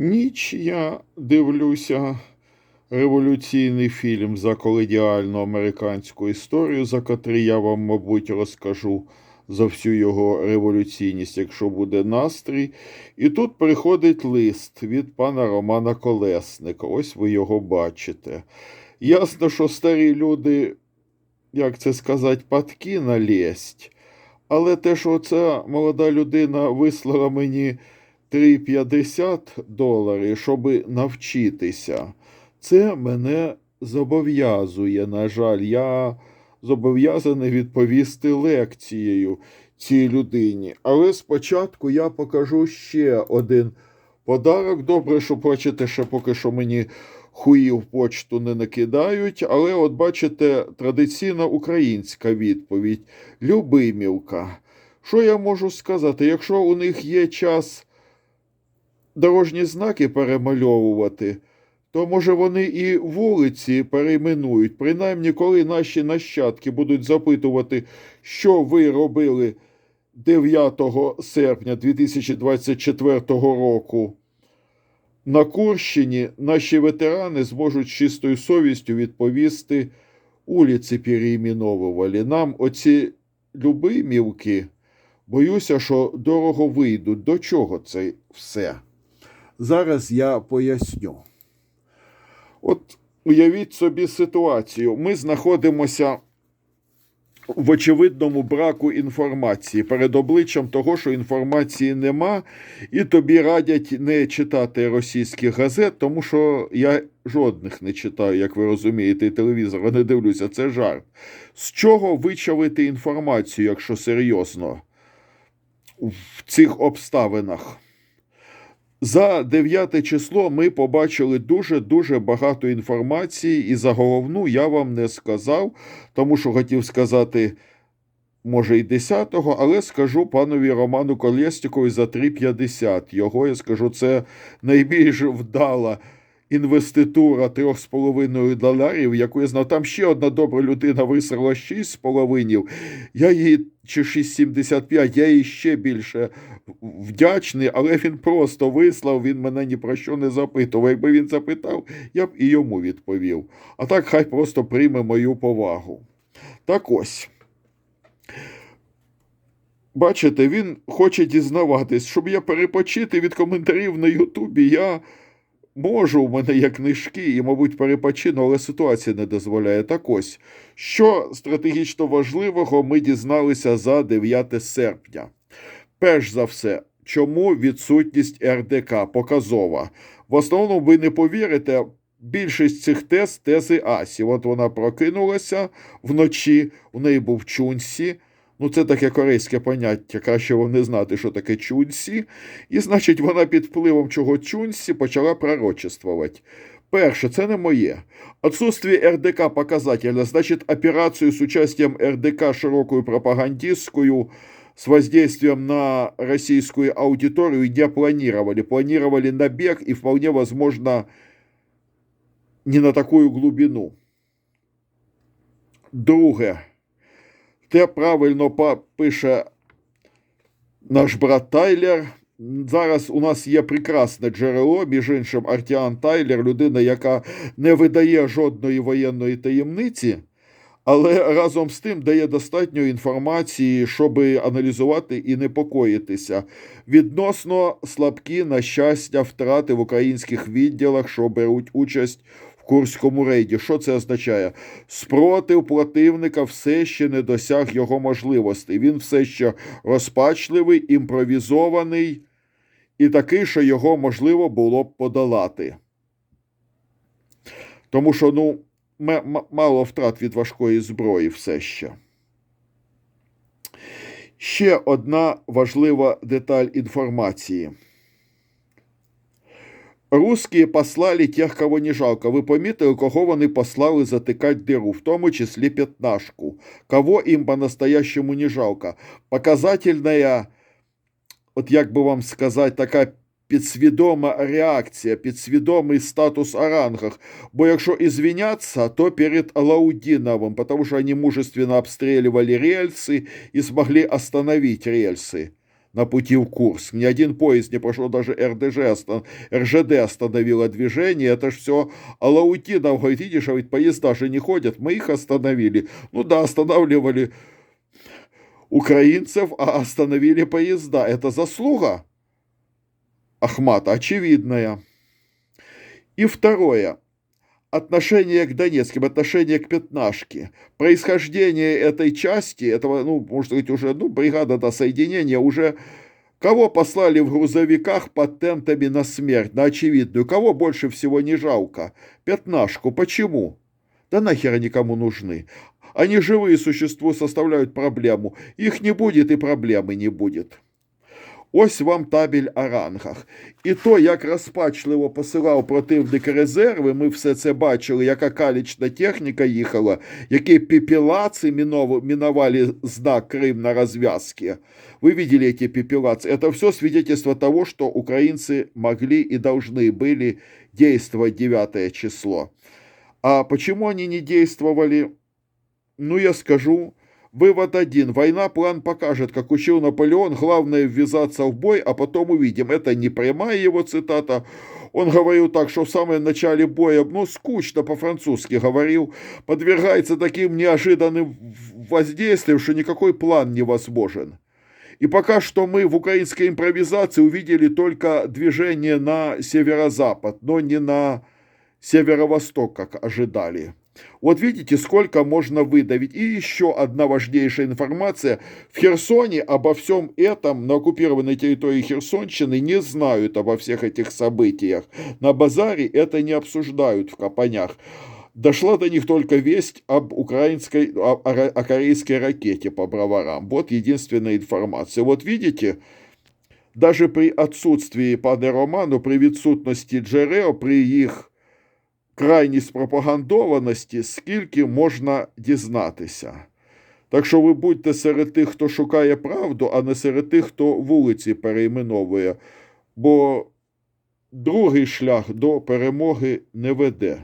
Ніч я дивлюся революційний фільм за коледіальну американську історію, за котрий я вам, мабуть, розкажу за всю його революційність, якщо буде настрій. І тут приходить лист від пана Романа Колесника. Ось ви його бачите. Ясно, що старі люди, як це сказати, падки на лєсть. Але те, що ця молода людина вислала мені 3,50 доларів, щоб навчитися, це мене зобов'язує. На жаль, я зобов'язаний відповісти лекцією цій людині. Але спочатку я покажу ще один подарок. Добре, що бачите, ще поки що мені хуїв почту не накидають. Але, от бачите, традиційна українська відповідь Любимівка. Що я можу сказати? Якщо у них є час дорожні знаки перемальовувати, то може вони і вулиці перейменують. Принаймні, коли наші нащадки будуть запитувати, що ви робили 9 серпня 2024 року. На Курщині наші ветерани зможуть з чистою совістю відповісти, улиці переіменовували. Нам оці любимівки, боюся, що дорого вийдуть. До чого це все? Зараз я поясню. От уявіть собі ситуацію. Ми знаходимося в очевидному браку інформації перед обличчям того, що інформації нема, і тобі радять не читати російських газет, тому що я жодних не читаю, як ви розумієте, і телевізора не дивлюся, це жарт. З чого вичавити інформацію, якщо серйозно, в цих обставинах? За 9 число ми побачили дуже-дуже багато інформації, і за головну я вам не сказав, тому що хотів сказати, може, і 10-го, але скажу панові Роману Колєстікові за 3,50. Його я скажу, це найбільш вдала інвеститура 3,5 доларів, яку я знав. Там ще одна добра людина висрала 6,5. Я її чи 6,75, я їй ще більше вдячний, але він просто вислав, він мене ні про що не запитував. Якби він запитав, я б і йому відповів. А так хай просто прийме мою повагу. Так ось. Бачите, він хоче дізнаватись, щоб я перепочити від коментарів на Ютубі. Я можу, у мене є книжки, і, мабуть, перепочину, але ситуація не дозволяє. Так ось, що стратегічно важливого ми дізналися за 9 серпня. Перш за все, чому відсутність РДК показова? В основному, ви не повірите, більшість цих тез тези Асі. От вона прокинулася вночі, у неї був чунсі. Ну, це таке корейське поняття, краще вам не знати, що таке чунсі. І, значить, вона під впливом чого чунсі почала пророчествувати. Перше, це не моє. Отсутствие РДК показательно. Значит, операцию с участием РДК широкую пропагандистскую с воздействием на российскую аудиторию не планировали. Планировали набег и вполне возможно не на такую глубину. Друге. Те правильно пише наш брат Тайлер. Зараз у нас є прекрасне джерело, між іншим, Артіан Тайлер, людина, яка не видає жодної воєнної таємниці, але разом з тим дає достатньо інформації, щоб аналізувати і непокоїтися. Відносно слабкі, на щастя, втрати в українських відділах, що беруть участь Курському рейді. Що це означає? Спротив противника все ще не досяг його можливостей. Він все ще розпачливий, імпровізований і такий, що його можливо було б подолати. Тому що, ну, мало втрат від важкої зброї все ще. Ще одна важлива деталь інформації. Русские послали тех, кого не жалко. Ви помітили, кого вони послали затикати диру, в тому числі п'ятнашку. Кого їм по-настоящему не жалко. Показательная, от як би вам сказати, така підсвідома реакція, підсвідомий статус о рангах. Бо якщо извиняться, то перед Алаудиновым, потому что они мужественно обстреливали рельсы и смогли остановить рельсы. на пути в Курск. Ни один поезд не прошел, даже РДЖ, остан- РЖД остановило движение. Это ж все Алаутинов говорит, видишь, а ведь поезда же не ходят, мы их остановили. Ну да, останавливали украинцев, а остановили поезда. Это заслуга Ахмата очевидная. И второе. Отношение к Донецким, отношение к Пятнашке. Происхождение этой части, этого, ну, можно сказать, уже, ну, бригада до соединения уже Кого послали в грузовиках под тентами на смерть, на очевидную? Кого больше всего не жалко? Пятнашку. Почему? Да нахер они кому нужны? Они живые существа составляют проблему. Их не будет і проблеми не будет. Ось вам табель о рангах. І то, як розпачливо посилав противник резерви, ми все це бачили, яка калічна техніка їхала, які пепелаці мінов- миновали знак Крим на розв'язці. Вы видели эти пепелацы. Это все свидетельство того, что украинцы могли и должны были действовать 9 число. А почему они не действовали? Ну, я скажу. Вывод один. Война план покажет, как учил Наполеон. Главное ввязаться в бой, а потом увидим. Это не прямая его цитата. Он говорил так, что в самом начале боя, ну, скучно по-французски говорил, подвергается таким неожиданным воздействиям, что никакой план невозможен. И пока что мы в украинской импровизации увидели только движение на северо-запад, но не на северо-восток, как ожидали. Вот видите, сколько можно выдавить. И еще одна важнейшая информация. В Херсоне обо всем этом на оккупированной территории Херсонщины не знают обо всех этих событиях. На базаре это не обсуждают в Капанях. Дошла до них только весть об украинской, о, о ра- о корейской ракете по броварам. Вот единственная информация. Вот видите, даже при отсутствии пане Роману, при відсутності джерел, при їх крайній пропагандованості, скільки можна дізнатися. Так що ви будьте серед тих, хто шукає правду, а не серед тих, хто вулиці перейменовує. Бо другий шлях до перемоги не веде.